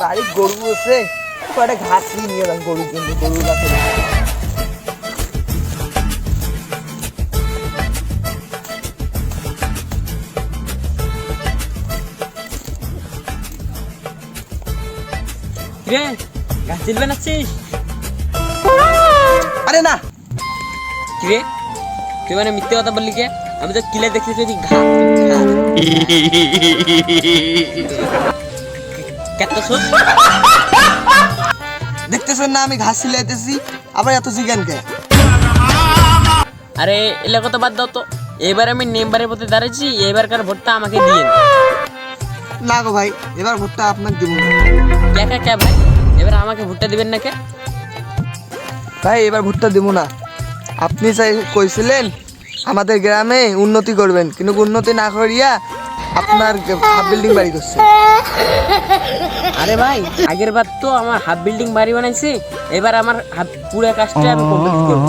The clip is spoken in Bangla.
বাড়ির গরু আছে কটা ঘাস নিয়ে গেলাম গরুর জন্য গরুর গাছে। রে গাছ তুলবে নাচ্ছিস আরে না। রে তুই মানে মিথ্যে কথা বললি কে? আমি তো কিলে দেখছি তুই ঘা কত সুস দেখতেছেন না আমি ঘাস ছিলাইতেছি আবার এত চিকেন কে? আরে এলে কথা বাদ দাও তো। এবার আমি নেম্বারের প্রতি দাঁড়িয়েছি এবারকার ভোটটা আমাকে দিয়ে না গো ভাই এবার ভোটটা আপনাকে দিব। কে কে কে ভাই? এবার আমাকে ভোটটা দিবেন না কে? ভাই এবার ভোটটা দিব না। আপনি চাই কইছিলেন আমাদের গ্রামে উন্নতি করবেন কিন্তু উন্নতি না করিয়া আপনার হাফ বিল্ডিং বাড়ি করছে। আরে ভাই আগের বার তো আমার হাফ বিল্ডিং বাড়ি বানাইছি এবার আমার পুরো কাজটা আমি কমপ্লিট করব।